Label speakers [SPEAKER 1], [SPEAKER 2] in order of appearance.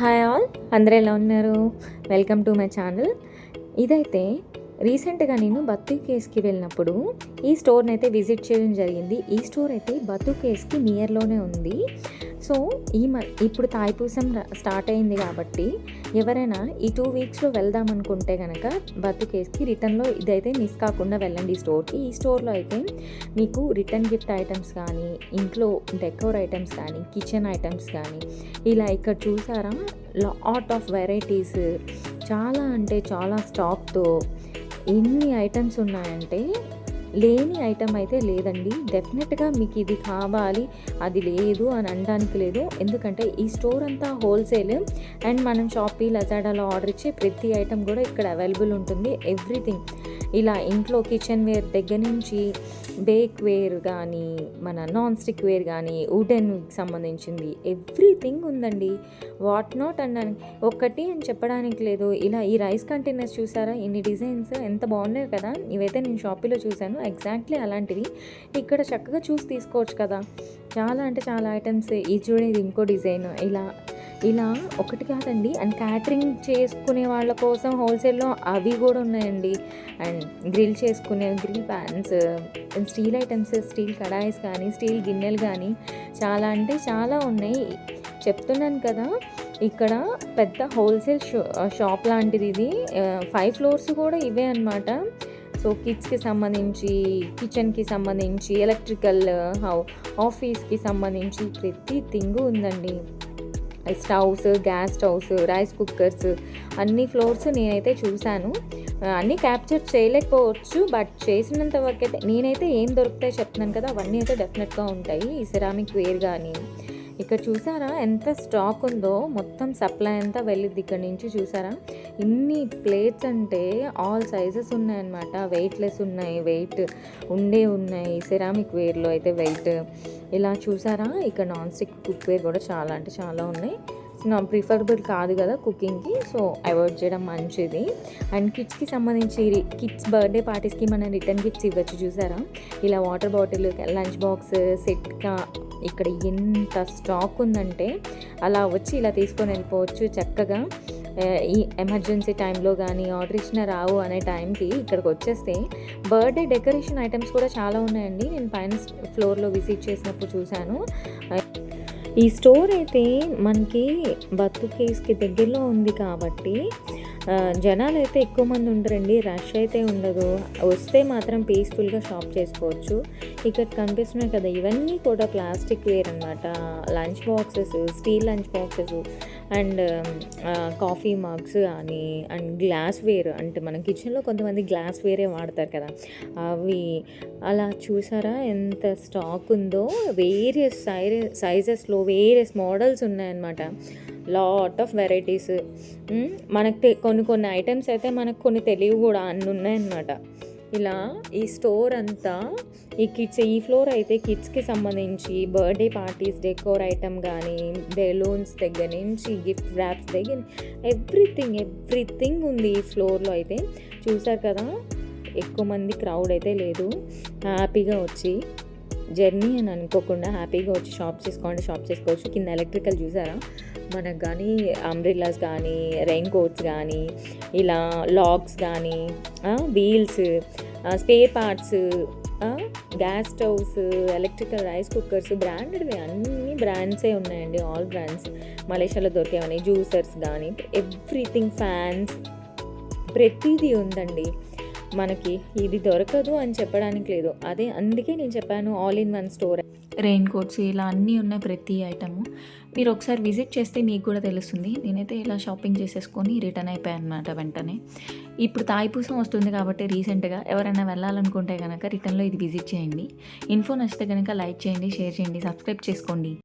[SPEAKER 1] Hi all అందరూ ఎలా ఉన్నారు? వెల్కమ్ టు మై ఛానల్ ఇదైతే రీసెంట్గా నేను బత్తు కేస్కి వెళ్ళినప్పుడు ఈ స్టోర్ని అయితే విజిట్ చేయడం జరిగింది. ఈ స్టోర్ అయితే బత్తు కేస్కి నియర్లోనే ఉంది. సో ఈ మ ఇప్పుడు తాయిపూసం స్టార్ట్ అయింది కాబట్టి ఎవరైనా ఈ టూ వీక్స్లో వెళ్దాం అనుకుంటే కనుక బత్తు కేస్కి రిటర్న్లో ఇదైతే మిస్ కాకుండా వెళ్ళండి ఈ స్టోర్కి. ఈ స్టోర్లో అయితే మీకు రిటర్న్ గిఫ్ట్ ఐటమ్స్ కానీ ఇంట్లో డెకోర్ ఐటమ్స్ కానీ కిచెన్ ఐటమ్స్ కానీ ఇలా ఇక్కడ చూసారా? Lot of varieties. చాలా అంటే చాలా స్టాక్తో ఎన్ని ఐటమ్స్ ఉన్నాయంటే లేని ఐటమ్ అయితే లేదండి. డెఫినెట్గా మీకు ఇది కావాలి అది లేదు అని అనడానికి లేదు. ఎందుకంటే ఈ స్టోర్ అంతా హోల్సేల్ అండ్ మనం షాపీ లజాడాలో ఆర్డర్ ఇచ్చే ప్రతి ఐటమ్ కూడా ఇక్కడ అవైలబుల్ ఉంటుంది. ఎవ్రీథింగ్. ఇలా ఇంట్లో కిచెన్ వేర్ దగ్గర నుంచి బేక్ వేర్ కానీ మన నాన్ స్టిక్ వేర్ కానీ వుడెన్ సంబంధించింది ఎవ్రీథింగ్ ఉందండి. వాట్ నాట్ అన్నాను ఒక్కటి అని చెప్పడానికి లేదు. ఇలా ఈ రైస్ కంటైనర్స్ చూసారా? ఇన్ని డిజైన్స్ ఎంత బాగున్నాయి కదా? ఇవైతే నేను షాపీలో చూశాను. ఎగ్జాక్ట్లీ అలాంటివి. ఇక్కడ చక్కగా చూసి తీసుకోవచ్చు కదా. చాలా అంటే చాలా ఐటమ్స్ ఈ చూడండి ఇంకో డిజైన్ ఇలా ఇలా ఒకటి కాదండి. అండ్ క్యాటరింగ్ చేసుకునే వాళ్ళ కోసం హోల్సేల్లో అవి కూడా ఉన్నాయండి. అండ్ గ్రిల్ చేసుకునే grill pans steel items steel kadhais కానీ స్టీల్ గిన్నెలు కానీ చాలా అంటే చాలా ఉన్నాయి. చెప్తున్నాను కదా ఇక్కడ పెద్ద హోల్సేల్ షో షాప్ లాంటిది ఇది. ఫైవ్ ఫ్లోర్స్ కూడా ఇవే అన్నమాట. సో కిడ్స్కి సంబంధించి కిచెన్కి సంబంధించి ఎలక్ట్రికల్ హౌ ఆఫీస్కి సంబంధించి ప్రతి థింగ్ ఉందండి. Stoves gas stoves rice cookers అన్ని ఫ్లోర్స్ నేనైతే చూశాను. అన్నీ క్యాప్చర్ చేయలేకపోవచ్చు బట్ చేసినంత వరకు అయితే నేనైతే ఏం దొరుకుతాయి చెప్తున్నాను కదా అవన్నీ అయితే డెఫినెట్గా ఉంటాయి. ఈ సిరామిక్ వేర్ కానీ ఇక్కడ చూసారా? ఎంత స్టాక్ ఉందో? మొత్తం సప్లై అంతా వెళ్ళిద్ది ఇక్కడ నుంచి చూసారా? ఇన్ని ప్లేట్స్ అంటే ఆల్ సైజెస్ ఉన్నాయన్నమాట. వెయిట్లెస్ ఉన్నాయి వెయిట్ ఉండే ఉన్నాయి. సిరామిక్ వేర్లో అయితే వెయిట్. ఇలా చూసారా? ఇక్కడ నాన్ స్టిక్ కుక్ వేర్ కూడా చాలా అంటే చాలా ఉన్నాయి. ప్రిఫరబుల్ కాదు కదా కుకింగ్కి. సో అవాయిడ్ చేయడం మంచిది. అండ్ కిడ్స్కి సంబంధించి కిడ్స్ బర్త్డే పార్టీస్కి మనం రిటర్న్ గిఫ్ట్స్ ఇవ్వచ్చు చూసారా? ఇలా వాటర్ బాటిల్ లంచ్ బాక్స్ సెట్గా ఇక్కడ ఎంత స్టాక్ ఉందంటే అలా వచ్చి ఇలా తీసుకొని వెళ్ళిపోవచ్చు చక్కగా. ఈ ఎమర్జెన్సీ టైంలో కానీ ఆర్డర్ ఇచ్చిన రావు అనే టైంకి ఇక్కడికి వచ్చేస్తే బర్త్డే డెకరేషన్ ఐటమ్స్ కూడా చాలా ఉన్నాయండి. నేను పైన ఫ్లోర్లో విజిట్ చేసినప్పుడు చూశాను. ఈ స్టోర్ అయితే మనకి బత్తు కేస్కి దగ్గరలో ఉంది కాబట్టి జనాలు అయితే ఎక్కువ మంది ఉండరండి. రష్ అయితే ఉండదు. వస్తే మాత్రం పీస్ఫుల్గా షాప్ చేసుకోవచ్చు. ఇక్కడ కనిపిస్తున్నాయి కదా ఇవన్నీ కూడా ప్లాస్టిక్ వేర్ అనమాట lunch boxes steel lunch boxes and coffee mugs కానీ అండ్ గ్లాస్ వేర్ అంటే మన కిచెన్లో కొంతమంది గ్లాస్ వేరే వాడతారు కదా అవి అలా చూసారా? ఎంత స్టాక్ ఉందో. వేరియస్ సై సైజెస్లో వేరియస్ మోడల్స్ ఉన్నాయన్నమాట. Lot of varieties. మనకు కొన్ని కొన్ని ఐటమ్స్ అయితే మనకు కొన్ని తెలివి కూడా అన్ని ఉన్నాయన్నమాట. ఇలా ఈ స్టోర్ అంతా ఈ కిడ్స్ ఈ ఫ్లోర్ అయితే కిడ్స్కి సంబంధించి బర్త్డే పార్టీస్ డెకోర్ ఐటమ్ కానీ బెలూన్స్ దగ్గర నుంచి గిఫ్ట్ ర్యాప్స్ దగ్గర ఎవ్రీథింగ్ ఎవ్రీథింగ్ ఉంది ఈ ఫ్లోర్లో అయితే. చూసారు కదా ఎక్కువ మంది క్రౌడ్ అయితే లేదు. హ్యాపీగా వచ్చి జర్నీ అని అనుకోకుండా హ్యాపీగా వచ్చి షాప్ చేసుకోండి షాప్ చేసుకోవచ్చు. కింద ఎలక్ట్రికల్ చూసారా? మనకు కానీ అంబ్రిల్లాస్ కానీ రెయిన్ కోట్స్ కానీ ఇలా లాక్స్ కానీ wheels spare parts gas stoves electrical rice cookers బ్రాండెడ్వి అన్ని బ్రాండ్సే ఉన్నాయండి ఆల్ బ్రాండ్స్ మలేషియాలో దొరికేవని జ్యూసర్స్ కానీ ఎవ్రీథింగ్ ఫ్యాన్స్ ప్రతిదీ ఉందండి. మనకి ఇది దొరకదు అని చెప్పడానికి లేదు. అదే అందుకే నేను చెప్పాను all in one store
[SPEAKER 2] rain coats ఇలా అన్నీ ఉన్నాయి ప్రతి ఐటము. మీరు ఒకసారి విజిట్ చేస్తే మీకు కూడా తెలుస్తుంది. నేనైతే ఇలా షాపింగ్ చేసేసుకొని రిటర్న్ అయిపోయాను అనమాట వెంటనే. ఇప్పుడు తాయిపూసం వస్తుంది కాబట్టి రీసెంట్గా ఎవరైనా వెళ్ళాలనుకుంటే కనుక రిటర్న్లో ఇది విజిట్ చేయండి. ఇన్ఫో నచ్చితే కనుక లైక్ చేయండి షేర్ చేయండి సబ్స్క్రైబ్ చేసుకోండి.